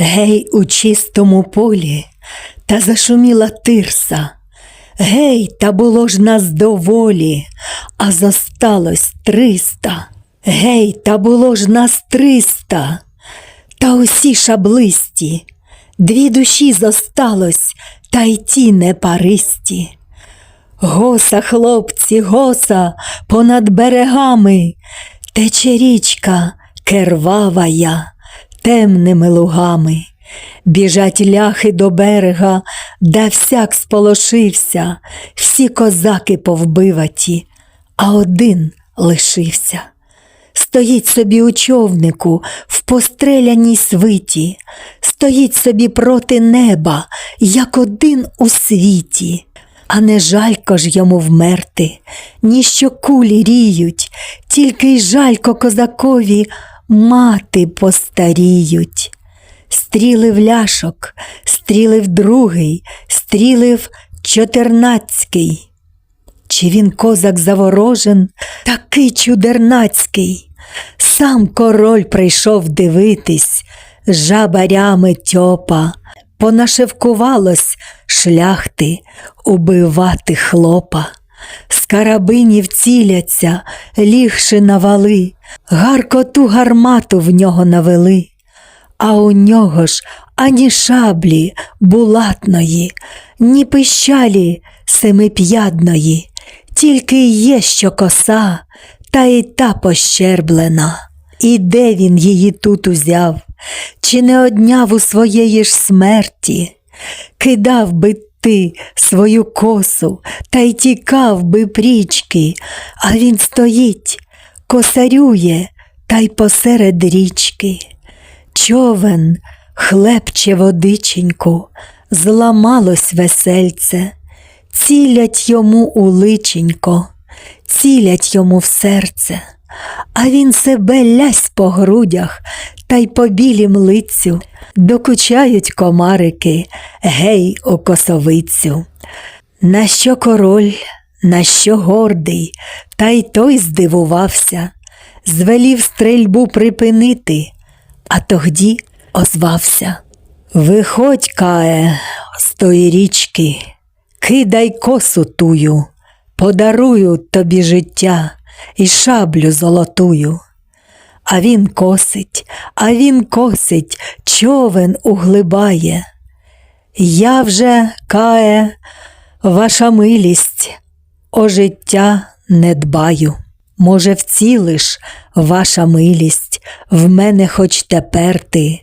Гей, у чистому полі, та зашуміла тирса. Гей, та було ж нас доволі, а зосталось триста. Гей, та було ж нас триста, та усі шаблисті, дві душі зосталось, та й ті непаристі. Госа, хлопці, госа, понад берегами, тече річка кервавая, темними лугами. Біжать ляхи до берега, де всяк сполошився, всі козаки повбиваті, а один лишився. Стоїть собі у човнику в постреляній свиті, стоїть собі проти неба, як один у світі. А не жалько ж йому вмерти, ніщо кулі ріють, тільки й жалько козакові мати постаріють. Стріли в ляшок, стріли в другий, стріли в чотирнацький. Чи він козак заворожен, такий чудернацький. Сам король прийшов дивитись, жабарями тьопа, понашевкувалось шляхти убивати хлопа. З карабинів ціляться, лігши на вали, гаркоту гармату в нього навели. А у нього ж ані шаблі булатної, ні пищалі семип'ядної, тільки є що коса, та й та пощерблена. І де він її тут узяв, чи не одняв у своєї ж смерті? Кидав би ти свою косу та й тікав би прічки, а він стоїть, косарює та й посеред річки. Човен хлебче водиченьку, зламалось весельце, цілять йому у личенько, цілять йому в серце, а він себе лясь по грудях та й по білім лицю, докучають комарики, гей у косовицю. На що король, на що гордий, та й той здивувався, звелів стрельбу припинити, а тогді озвався. Виходь, кае, з тої річки, кидай косу тую, подарую тобі життя і шаблю золотую. А він косить, а він косить, човен углибає. Я вже, кае, ваша милість, о життя не дбаю. Може, вцілиш, ваша милість, в мене хоч тепер ти,